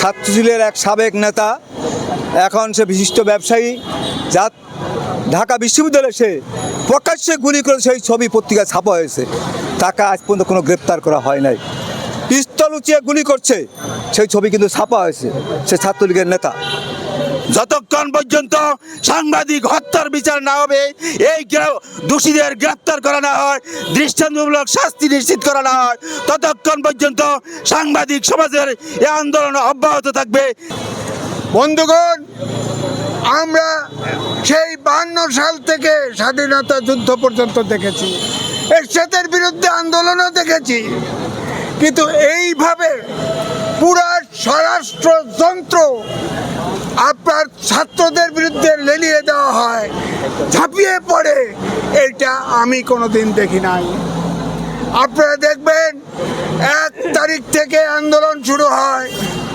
ছাত্রশীলের এক সাবেক নেতা, এখন সে বিশিষ্ট ব্যবসায়ী, যা ঢাকা বিশ্ববিদ্যালয়ে সে প্রকাশ্যে গুলি করে সেই ছবি পত্রিকায় ছাপা হয়েছে। তাকে আজ পর্যন্ত কোনো গ্রেপ্তার করা হয় নাই। পিস্তল উঁচিয়ে গুলি করছে, সেই ছবি কিন্তু ছাপা হয়েছে, সে ছাত্রলীগের নেতা। যতক্ষণ পর্যন্ত সাংবাদিক হত্যার বিচার না হবে, এই দোষীদের গ্রেপ্তার করা না হয়, দৃষ্টান্তমূলক শাস্তি নিশ্চিত করা না হয়, ততক্ষণ পর্যন্ত সাংবাদিক সমাজের এই আন্দোলন অব্যাহত থাকবে। বন্ধুগণ, আমরা সেই বান্ন সাল থেকে স্বাধীনতা যুদ্ধ পর্যন্ত দেখেছি। এরশাদের বিরুদ্ধে আন্দোলনও দেখেছি। কিন্তু এইভাবে পুরা স্বরাষ্ট্র যন্ত্র আপনার ছাত্রদের বিরুদ্ধে লেলিয়ে দেওয়া হয়, ঝাঁপিয়ে পড়ে এটা আমি কোনো দিন দেখি নাই। আপনারা দেখবেন, এক তারিখ থেকে আন্দোলন শুরু হয়,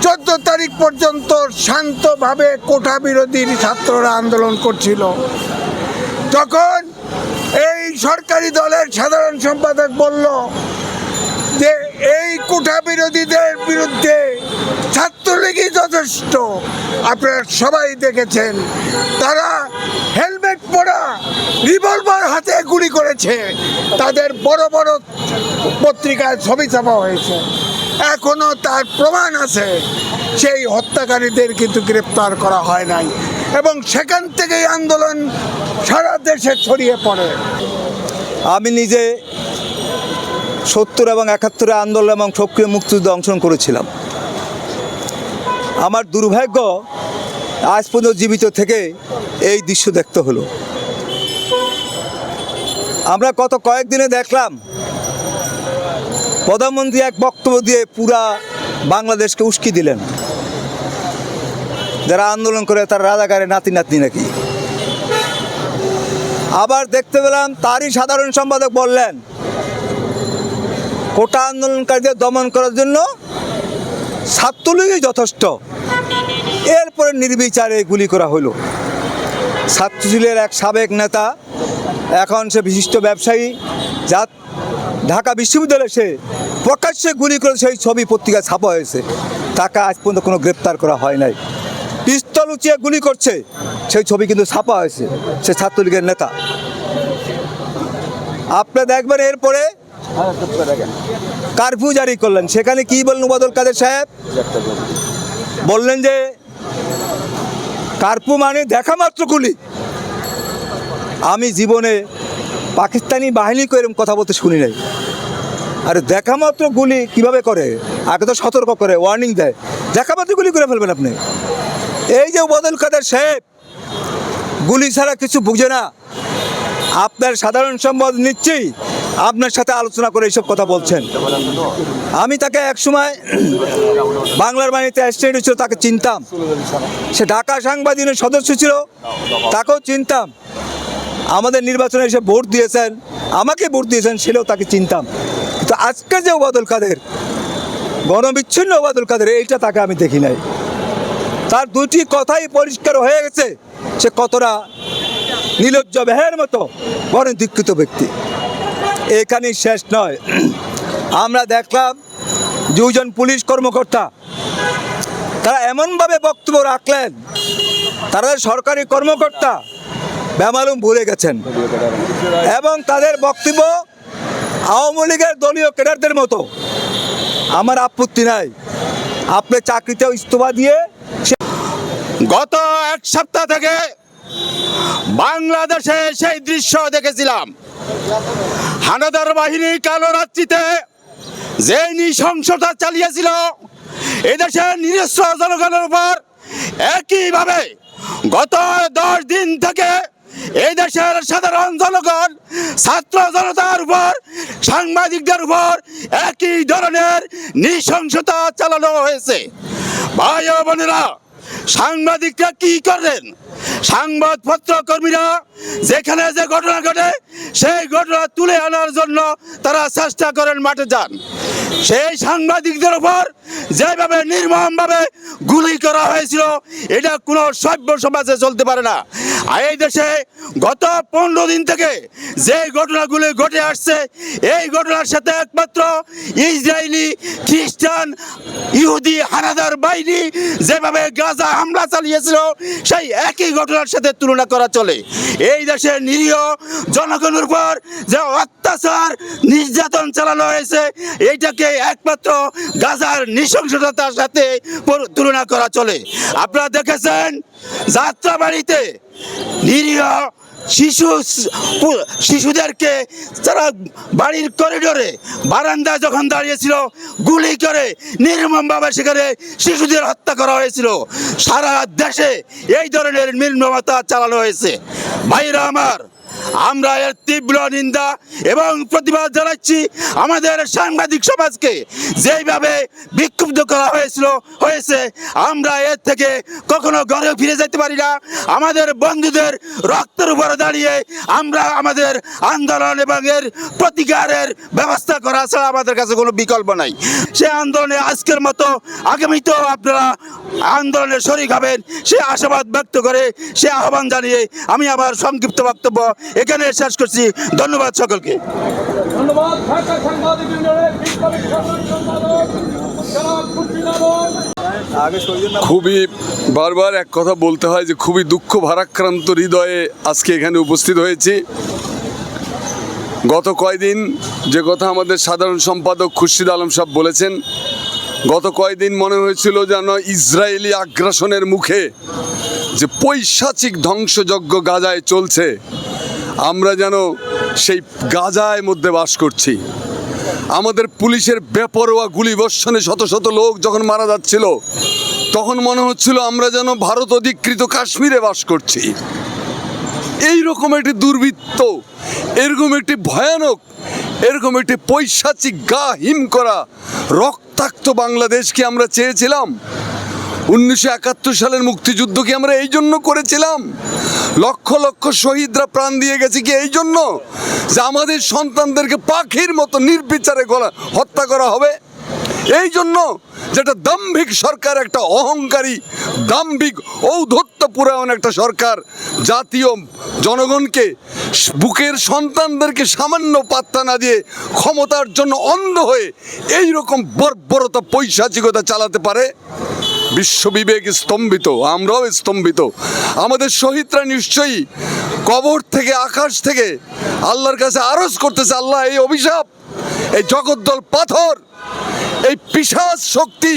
চোদ্দ তারিখ পর্যন্ত শান্তভাবে কোঠা বিরোধী ছাত্ররা আন্দোলন করছিল। তখন এই সরকারি দলের সাধারণ সম্পাদক বলল যে, এই কোঠা বিরোধীদের বিরুদ্ধে ছাত্রলীগই যথেষ্ট। আপনারা সবাই দেখেছেন, তারা হেলমেট পরা রিভলভার হাতে গুলি করেছে। তাদের বড় বড় পত্রিকায় ছবি ছাপা হয়েছে। এখনও তার প্রমাণ আছে, সেই হত্যাকারীদের কিন্তু গ্রেপ্তার করা হয় নাই। এবং সেখান থেকেই আন্দোলন সারা দেশে ছড়িয়ে পড়ে। আমি নিজে সত্তর এবং একাত্তরে আন্দোলন এবং সক্রিয় মুক্তিযুদ্ধে অংশগ্রহণ করেছিলাম। আমার দুর্ভাগ্য আজ পর্যন্ত জীবিত থেকে এই দৃশ্য দেখতে হলো। আমরা গত কয়েকদিনে দেখলাম, প্রধানমন্ত্রী এক বক্তব্য দিয়ে পুরা বাংলাদেশকে উস্কি দিলেন। যারা আন্দোলন করে তার রাজাকারের নাতি নাতনি নাকি। আবার দেখতে পেলাম তারই সাধারণ সম্পাদক বললেন, কোটা আন্দোলনকারীদের দমন করার জন্য ছাত্রলীগই যথেষ্ট। এরপরে নির্বিচারে গুলি করা হলো। ছাত্রশীলের এক সাবেক নেতা, এখন সে বিশিষ্ট ব্যবসায়ী, যা ঢাকা বিশ্ববিদ্যালয়ে সে প্রকাশ্যে গুলি করে সেই ছবি পত্রিকায় ছাপা হয়েছে। তাকে আজ পর্যন্ত কোনো গ্রেপ্তার করা হয় নাই। পিস্তল উঁচিয়ে গুলি করছে, সেই ছবি কিন্তু ছাপা হয়েছে, সে ছাত্রলীগের নেতা। আপনি দেখবেন এরপরে কারফিউ জারি করলেন? সেখানে কি বললেন উবাদুল কাদের সাহেব? বললেন যে কারফিউ মানে দেখা মাত্র গুলি আমি জীবনে পাকিস্তানি বাহিনীকে এরকম কথা বলতে শুনি নাই। আর দেখা মাত্র গুলি কীভাবে করে? আগে তো সতর্ক করে ওয়ার্নিং দেয়। দেখা মাত্র গুলি করে ফেলবেন আপনি। এই যে উবাদুল কাদের সাহেব, গুলি ছাড়া কিছু বুঝে না। আপনার সাধারণ সম্পদ নিশ্চয়ই আপনার সাথে আলোচনা করে এইসব কথা বলছেন। আমি তাকে একসময় বাংলার বাণীতে অ্যাসিস্ট্যান্ট ছিল, তাকে চিনতাম। সে ঢাকা সাংবাদিকের সদস্য ছিল, তাকেও চিনতাম। আমাদের নির্বাচনে এসে ভোট দিয়েছেন, আমাকে ভোট দিয়েছেন, সেও তাকে চিনতাম। কিন্তু আজকের যে ওবাদুল কাদের, গণবিচ্ছিন্ন ওবাদুল কাদের, এইটা তাকে আমি দেখি নাই। তার দুটি কথাই পরিষ্কার হয়ে গেছে সে কতটা নির্লজ্জ বেহের মতো বড় দীক্ষিত ব্যক্তি। এখানেই শেষ নয়। আমরা দেখলাম দুজন পুলিশ কর্মকর্তা, তারা এমনভাবে বক্তব্য রাখলেন, তারা সরকারি কর্মকর্তা বেমালুম ভুলে গেছেন এবং তাদের বক্তব্য আওয়ামী লীগের দলীয় ক্যাডারদের মতো। আমার আপত্তি নাই। আপনি চাকরিতেও ইস্তফা দিয়ে গত এক সপ্তাহ থেকে বাংলাদেশে সেই দৃশ্য দেখেছিলাম। হানাদার বাহিনী কালো রাত্রিতে যে নৃশংসতা চালিয়েছিল এদেশের নিরস্ত্র জনগণের উপর একইভাবে গত দশ দিন থেকে এই দেশের সাধারণ জনগণ, ছাত্র জনতার উপর, সাংবাদিকদের উপর একই ধরনের নৃশংসতা চালানো হয়েছে। ভাই বোনেরা সাংবাদিকরা কি করেন সাংবাদপত্র কর্মীরা যেখানে যে ঘটনা ঘটে, সেই ঘটনা তুলে আনার জন্য তারা চেষ্টা করেন মাঠে যান। সেই সাংবাদিকদের উপর যেভাবে নির্মমভাবে গুলি করা হয়েছিল, এটা কোনো সভ্য সমাজে চলতে পারে না। আর এই দেশে গত পনেরো দিন থেকে যে ঘটনাগুলি ঘটে আসছে, এই ঘটনার সাথে একমাত্র ইসরায়েলি খ্রিস্টান ইহুদি হানাদার বাহিনী যেভাবে গাজা হামলা চালিয়েছিল, সেই একই ঘটনার সাথে তুলনা করা চলে। এই দেশের নিরীহ জনগণের উপর যে অত্যাচার, নির্যাতন চালানো হয়েছে, এইটাকে একমাত্র গাজার নৃশংসতার সাথে তুলনা করা চলে। আপনারা দেখেছেন, যাত্রাবাড়িতে নিরীহ শিশু শিশুদেরকে তারা বাড়ির করিডোরে, বারান্দায় যখন দাঁড়িয়েছিল, গুলি করে নির্মমভাবে সেখানে শিশুদের হত্যা করা হয়েছিল। সারা দেশে এই ধরনের নির্মমতা চালানো হয়েছে। ভাইরা আমার আমরা এর তীব্র নিন্দা এবং প্রতিবাদ জানাচ্ছি আমাদের সাংবাদিক সমাজকে। যেইভাবে বিক্ষুব্ধ করা হয়েছিল, হয়েছে, আমরা এর থেকে কখনো ঘরে ফিরে যেতে পারি না। আমাদের বন্ধুদের রক্তের উপরে দাঁড়িয়ে আমরা আমাদের আন্দোলন এবং এর প্রতিকারের ব্যবস্থা করা ছাড়া আমাদের কাছে কোনো বিকল্প নাই। সে আন্দোলনে আজকের মতো আগামীতেও আপনারা আন্দোলনে শরিক হবেন, সে আশাবাদ ব্যক্ত করে সে আহ্বান জানিয়ে আমি আমার সংক্ষিপ্ত বক্তব্য এখানে শেষ করছি। ধন্যবাদ সকলকে। ধন্যবাদ খুবই বারবার এক কথা বলতে হয় যে খুবই দুঃখ ভারাক্রান্ত হৃদয়ে আজকে এখানে উপস্থিত হয়েছি। গত কয়দিন যে কথা আমাদের সাধারণ সম্পাদক খুরশিদ আলম সাহেব বলেছেন গত কয়দিন মনে হয়েছিল যেন ইসরায়েলি আগ্রাসনের মুখে যে পৈশাচিক ধ্বংসযজ্ঞ গাজায় চলছে। আমরা যেন সেই গাজায় মধ্যে বাস করছি। আমাদের পুলিশের বেপরোয়া গুলিবর্ষণে শত শত লোক যখন মারা যাচ্ছিল, তখন মনে হচ্ছিল আমরা যেন ভারত অধিকৃত কাশ্মীরে বাস করছি। এই রকম একটি দুর্বৃত্ত, এরকম একটি ভয়ানক, এরকম একটি পৈশাচিক গা হিম করা রক্তাক্ত বাংলাদেশকে আমরা চেয়েছিলাম। উনিশশো একাত্তর সালের মুক্তিযুদ্ধ কি আমরা এই জন্য করেছিলাম? লক্ষ লক্ষ শহীদরা প্রাণ দিয়ে গেছে কি এই জন্য? যে আমাদের সন্তানদেরকে পাখির মতো নির্বিচারে হত্যা করা হবে? এই জন্য যেটা দাম্ভিক সরকার, একটা অহংকারী, দাম্ভিক ঔদ্ধত্য পুরায়ণ একটা সরকার, জাতীয় জনগণকে বুকের সন্তানদেরকে সামান্য পাত্তা না দিয়ে ক্ষমতার জন্য অন্ধ হয়ে এই রকম বর্বরতা, পৈশাচিকতা চালাতে পারে? বিশ্ব বিবেক স্তম্ভিত, আমরাও স্তম্ভিত। আমাদের শহীদরা নিশ্চয়ই কবর থেকে, আকাশ থেকে আল্লাহর কাছে আরজ করতেছে, আল্লাহ, এই অভিশাপ, এই জগদ্দল পাথর, এই পিসাজ শক্তি,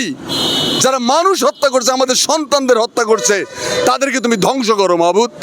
যারা মানুষ হত্যা করছে, আমাদের সন্তানদের হত্যা করছে, তাদেরকে তুমি ধ্বংস করো মাহবুদ